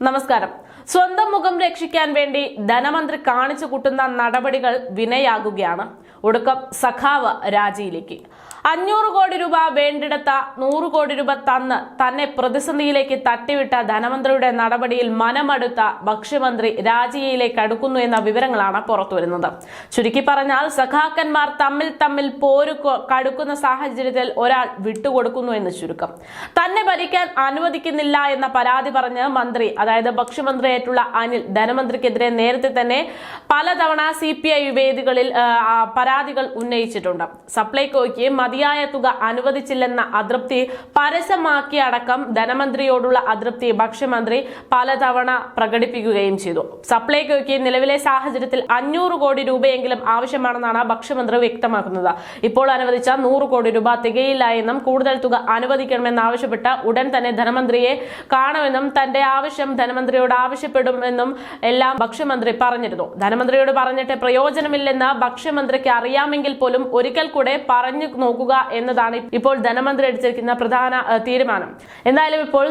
നമസ്കാരം. സ്വന്തം മുഖം രക്ഷിക്കാൻ വേണ്ടി ധനമന്ത്രി കാണിച്ചു കൂട്ടുന്ന നടപടികൾ വിനയാകുകയാണ്. ഒടുക്കം സഖാവ് രാജിയിലേക്ക്. അഞ്ഞൂറ് കോടി രൂപ വേണ്ടിടത്ത നൂറ് കോടി രൂപ തന്ന് തന്നെ പ്രതിസന്ധിയിലേക്ക് തട്ടിവിട്ട ധനമന്ത്രിയുടെ നടപടിയിൽ മനമടുത്ത ഭക്ഷ്യമന്ത്രി രാജിയിലേക്ക് അടുക്കുന്നു എന്ന വിവരങ്ങളാണ് പുറത്തുവരുന്നത് ചുരുക്കി പറഞ്ഞാൽ സഖാക്കന്മാർ തമ്മിൽ തമ്മിൽ പോരു കടുക്കുന്ന സാഹചര്യത്തിൽ ഒരാൾ വിട്ടുകൊടുക്കുന്നു എന്ന് ചുരുക്കം. തന്നെ ഭരിക്കാൻ അനുവദിക്കുന്നില്ല എന്ന പരാതി പറഞ്ഞ് മന്ത്രി അതായത് ഭക്ഷ്യമന്ത്രിയായിട്ടുള്ള അനിൽ ധനമന്ത്രിക്കെതിരെ നേരത്തെ തന്നെ പലതവണ സി പി ഐ വേദികളിൽ പരാതികൾ ഉന്നയിച്ചിട്ടുണ്ട്. സപ്ലൈകോയ്ക്ക് മതിയായ തുക അനുവദിച്ചില്ലെന്ന അതൃപ്തി പരസ്യമാക്കിയ അടക്കം ധനമന്ത്രിയോടുള്ള അതൃപ്തി ഭക്ഷ്യമന്ത്രി പലതവണ പ്രകടിപ്പിക്കുകയും ചെയ്തു. സപ്ലൈകോയ്ക്ക് നിലവിലെ സാഹചര്യത്തിൽ അഞ്ഞൂറ് കോടി രൂപയെങ്കിലും ആവശ്യമാണെന്നാണ് ഭക്ഷ്യമന്ത്രി വ്യക്തമാക്കുന്നത്. ഇപ്പോൾ അനുവദിച്ച നൂറ് കോടി രൂപ തികയില്ല എന്നും കൂടുതൽ തുക അനുവദിക്കണമെന്നാവശ്യപ്പെട്ട് ഉടൻ തന്നെ ധനമന്ത്രിയെ കാണുമെന്നും തന്റെ ആവശ്യം ധനമന്ത്രിയോട് ആവശ്യപ്പെടുമെന്നും എല്ലാം ഭക്ഷ്യമന്ത്രി പറഞ്ഞിരുന്നു. ധനമന്ത്രിയോട് പറഞ്ഞിട്ട് പ്രയോജനമില്ലെന്ന് ഭക്ഷ്യമന്ത്രിക്ക് അറിയാമെങ്കിൽ പോലും ഒരിക്കൽ കൂടെ പറഞ്ഞു നോക്കുക എന്നതാണ് ഇപ്പോൾ ധനമന്ത്രി എടുത്തിരിക്കുന്ന പ്രധാന തീരുമാനം. എന്തായാലും ഇപ്പോൾ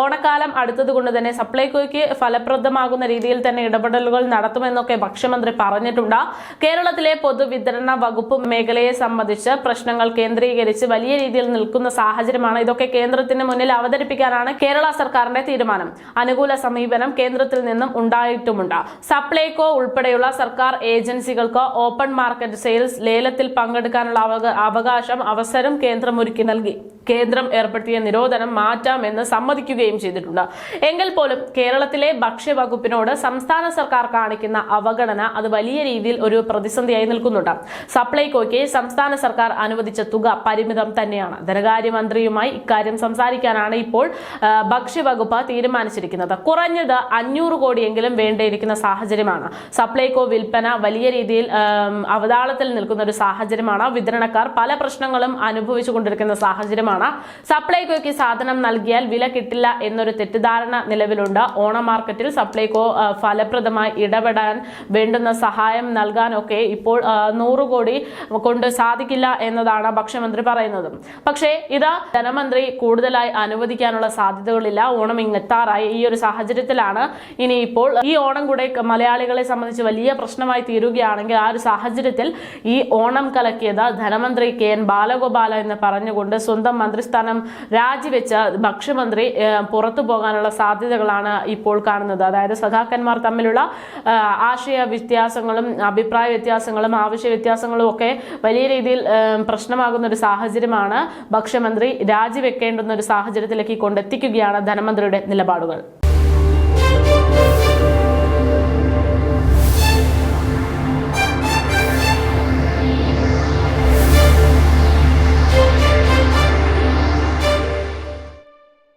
ഓണക്കാലം അടുത്തത് കൊണ്ട് തന്നെ സപ്ലൈകോയ്ക്ക് ഫലപ്രദമാകുന്ന രീതിയിൽ തന്നെ ഇടപെടലുകൾ നടത്തുമെന്നൊക്കെ ഭക്ഷ്യമന്ത്രി പറഞ്ഞിട്ടുണ്ട്. കേരളത്തിലെ പൊതുവിതരണ വകുപ്പ് മേഖലയെ സംബന്ധിച്ച് പ്രശ്നങ്ങൾ കേന്ദ്രീകരിച്ച് വലിയ രീതിയിൽ നിൽക്കുന്ന സാഹചര്യമാണ് ഇതൊക്കെ കേന്ദ്രത്തിന് മുന്നിൽ അവതരിപ്പിക്കാനാണ് കേരള സർക്കാരിന്റെ തീരുമാനം. അനുകൂല സമീപനം കേന്ദ്രത്തിൽ നിന്നും ഉണ്ടായിട്ടുമുണ്ട്. സപ്ലൈകോ ഉൾപ്പെടെയുള്ള സർക്കാർ ഏജൻസികൾക്ക് ഓപ്പൺ മാർക്കറ്റ് സെയിൽസ് ലേലത്തിൽ പങ്കെടുക്കാനുള്ള അവക- അവകാശം അവസരം കേന്ദ്രം ഒരുക്കി നൽകി. കേന്ദ്രം ഏർപ്പെടുത്തിയ നിരോധനം മാറ്റാമെന്ന് സമ്മതിക്കുകയും ചെയ്തിട്ടുണ്ട്. എങ്കിൽ പോലും കേരളത്തിലെ ഭക്ഷ്യവകുപ്പിനോട് സംസ്ഥാന സർക്കാർ കാണിക്കുന്ന അവഗണന അത് വലിയ രീതിയിൽ ഒരു പ്രതിസന്ധിയായി നിൽക്കുന്നുണ്ട്. സപ്ലൈകോയ്ക്ക് സംസ്ഥാന സർക്കാർ അനുവദിച്ച തുക പരിമിതം തന്നെയാണ്. ധനകാര്യമന്ത്രിയുമായി ഇക്കാര്യം സംസാരിക്കാനാണ് ഇപ്പോൾ ഭക്ഷ്യവകുപ്പ് തീരുമാനിച്ചിരിക്കുന്നത്. കുറഞ്ഞത് അഞ്ഞൂറ് കോടിയെങ്കിലും വേണ്ടിയിരിക്കുന്ന സാഹചര്യമാണ്. സപ്ലൈകോ വിൽപ്പന വലിയ രീതിയിൽ അവതാളത്തിൽ നിൽക്കുന്ന ഒരു സാഹചര്യമാണ്. വിതരണക്കാർ പല പ്രശ്നങ്ങളും അനുഭവിച്ചു കൊണ്ടിരിക്കുന്ന സാഹചര്യമാണ്. സപ്ലൈകോയ്ക്ക് സാധനം നൽകിയാൽ വില കിട്ടില്ല എന്നൊരു തെറ്റിദ്ധാരണ നിലവിലുണ്ട്. ഓണ മാർക്കറ്റിൽ സപ്ലൈകോ ഫലപ്രദമായി ഇടപെടാൻ വേണ്ടുന്ന സഹായം നൽകാനൊക്കെ ഇപ്പോൾ നൂറ് കോടി കൊണ്ട് സാധിക്കില്ല എന്നതാണ് ഭക്ഷ്യമന്ത്രി പറയുന്നത്. പക്ഷേ ഇത് ധനമന്ത്രി കൂടുതലായി അനുവദിക്കാനുള്ള സാധ്യതകളില്ല. ഓണം ഇങ്ങെത്താറായി. ഈ ഒരു സാഹചര്യത്തിലാണ്. ഇനി ഇപ്പോൾ ഈ ഓണം കൂടെ മലയാളികളെ സംബന്ധിച്ച് വലിയ പ്രശ്നമായി തീരുകയാണെങ്കിൽ ആ ഒരു സാഹചര്യത്തിൽ ഈ ഓണം കലക്കിയത് ധനമന്ത്രി കെ എൻ ബാലഗോപാല എന്ന് പറഞ്ഞുകൊണ്ട് സ്വന്തം മന്ത്രിസ്ഥാനം രാജിവെച്ച ഭക്ഷ്യമന്ത്രി പുറത്തു പോകാനുള്ള സാധ്യതകളാണ് ഇപ്പോൾ കാണുന്നത്. അതായത് സഖാക്കന്മാർ തമ്മിലുള്ള ആശയ വ്യത്യാസങ്ങളും അഭിപ്രായ വ്യത്യാസങ്ങളും ആവശ്യ വ്യത്യാസങ്ങളും ഒക്കെ വലിയ രീതിയിൽ പ്രശ്നമാകുന്ന ഒരു സാഹചര്യമാണ് ഭക്ഷ്യമന്ത്രി രാജിവെക്കേണ്ടുന്ന ഒരു സാഹചര്യത്തിലേക്ക് കൊണ്ടെത്തിക്കുകയാണ് ധനമന്ത്രിയുടെ നിലപാടുകൾ.